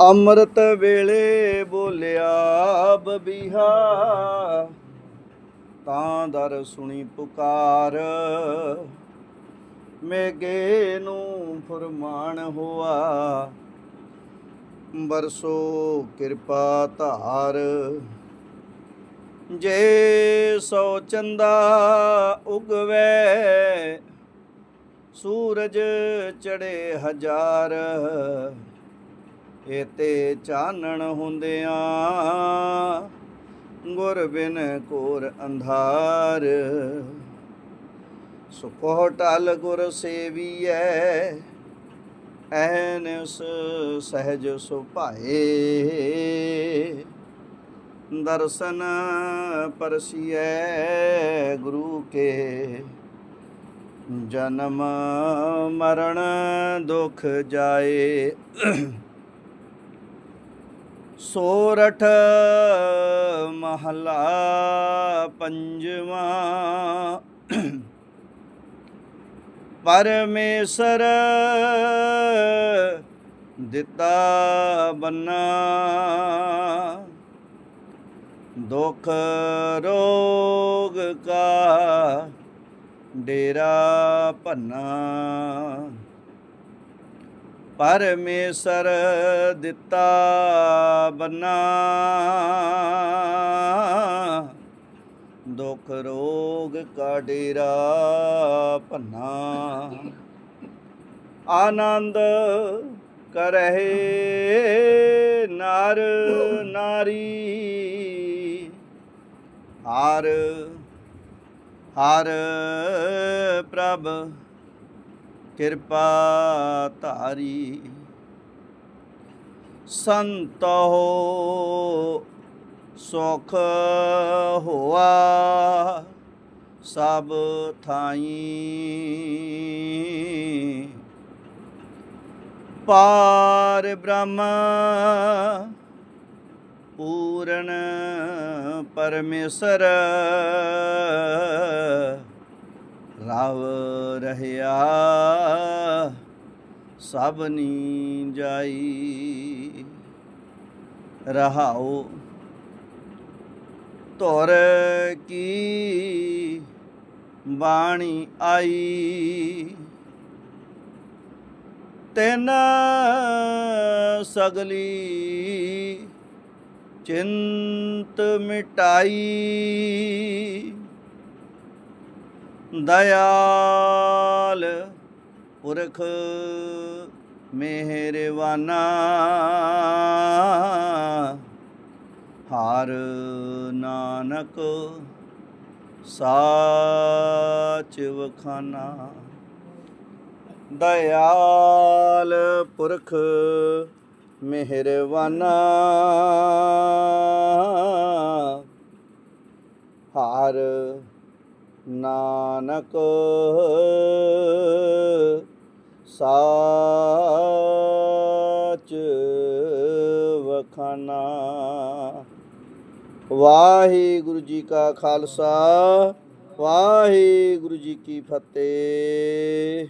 ਅੰਮ੍ਰਿਤ ਵੇਲੇ ਬੋਲਿਆ, ਬਬੀਹਾ। ਤਾਂ ਦਰ ਸੁਣੀ ਪੁਕਾਰ। ਮੇਗੇ ਨੂੰ ਫਰਮਾਨ ਹੋਆ, ਬਰਸੋ ਕਿਰਪਾ ਧਾਰ। ਜੇ ਸੋ ਚੰਦਾ ਉਗਵੇ, ਸੂਰਜ ਚੜੇ ਹਜ਼ਾਰ। ਏਤੇ ਚਾਨਣ ਹੁੰਦਿਆਂ ਗੁਰ ਬਿਨ ਕੋਰ ਅੰਧਾਰ। ਸੁਖੋ ਟਲ ਗੁਰ ਸੇਵੀਐ ਐਨਸ ਸਹਿਜ ਸੁਭਾਏ। ਦਰਸ਼ਨ ਪਰਸੀਐ ਗੁਰੂ ਕੇ, ਜਨਮ ਮਰਨ ਦੁਖ ਜਾਏ। ਸੋਰਠ ਮਹਲਾ ਪੰਜਵਾ। ਪਰਮੇਸ਼ਰ ਦਿੱਤਾ ਬੰਨਾ। ਦੁਖ ਰੋਗ ਕਾ ਡੇਰਾ ਭੰਨਾ। ਪਰਮੇਸ਼ਰ ਦਿੱਤਾ ਬੰਨਾ। ਦੁਖ ਰੋਗ ਕਾ ਡੇਰਾ ਭੰਨਾ। ਆਨੰਦ ਕਰਹਿ ਨਰ ਨਾਰੀ। ਹਰ ਹਰ ਪ੍ਰਭ ਕਿਰਪਾ ਧਾਰੀ। ਸੰਤੋ ਸੁਖ ਹੋਆ ਸਭ ਥਾਈ। ਪਾਰ ਬ੍ਰਹਮ ਪੂਰਨ ਪਰਮੇਸ਼ਰ ਰਵ ਰਹਿਆ ਸਭਨੀ ਜਾਈ ਰਹਾਉ ਧੁਰ ਕੀ ਬਾਣੀ ਆਈ। ਤੈਨ ਸਗਲੀ ਚਿੰਤ ਮਿਟਾਈ। ਦਇਆਲ ਪੁਰਖ ਮਿਹਰਵਾਨਾ ਹਰ ਨਾਨਕ ਸਾਚ ਵਖਾਨਾ। ਦਇਆਲ ਪੁਰਖ ਮਿਹਰਵਾਨਾ ਹਰ ਨਾਨਕ ਸਾਚ ਵਖਾਨਾ ਵਾਹਿਗੁਰੂ ਜੀ ਕਾ ਖਾਲਸਾ ਵਾਹਿਗੁਰੂ ਜੀ ਕੀ ਫਤਿਹ।